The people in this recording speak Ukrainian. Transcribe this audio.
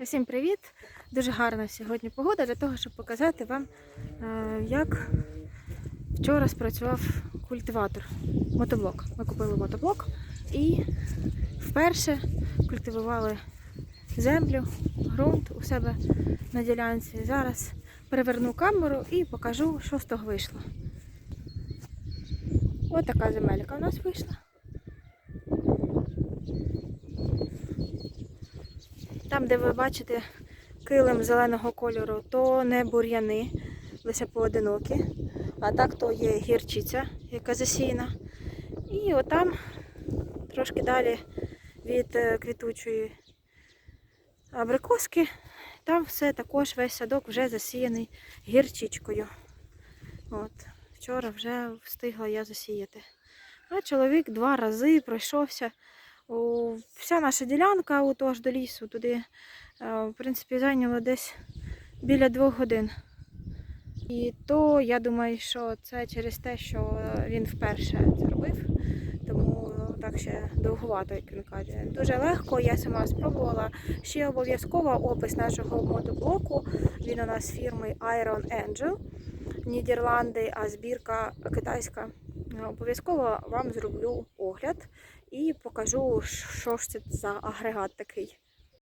Всім привіт! Дуже гарна сьогодні погода для того, щоб показати вам, е, як вчора спрацював культиватор, мотоблок. Ми купили мотоблок і вперше культивували землю, ґрунт у себе на ділянці. Зараз переверну камеру і покажу, що з того вийшло. Ось така земелька у нас вийшла. Там, де ви бачите килим зеленого кольору, то не бур'яни, лише поодинокі. А так то є гірчиця, яка засіяна. І отам, трошки далі від е, квітучої абрикоски, там все також весь садок вже засіяний гірчичкою. От, вчора вже встигла я засіяти. А чоловік два рази пройшовся. Вся наша ділянка отож до лісу туди, в принципі, зайняло десь біля двох годин. І то я думаю, що це через те, що він вперше це робив, тому так ще довгувато, як він каже. Дуже легко, я сама спробувала. Ще обов'язково опис нашого мотоблоку. Він у нас фірми Iron Angel, Нідерланди, а збірка китайська. Е, Обов'язково вам зроблю огляд і покажу, що ж це за агрегат такий.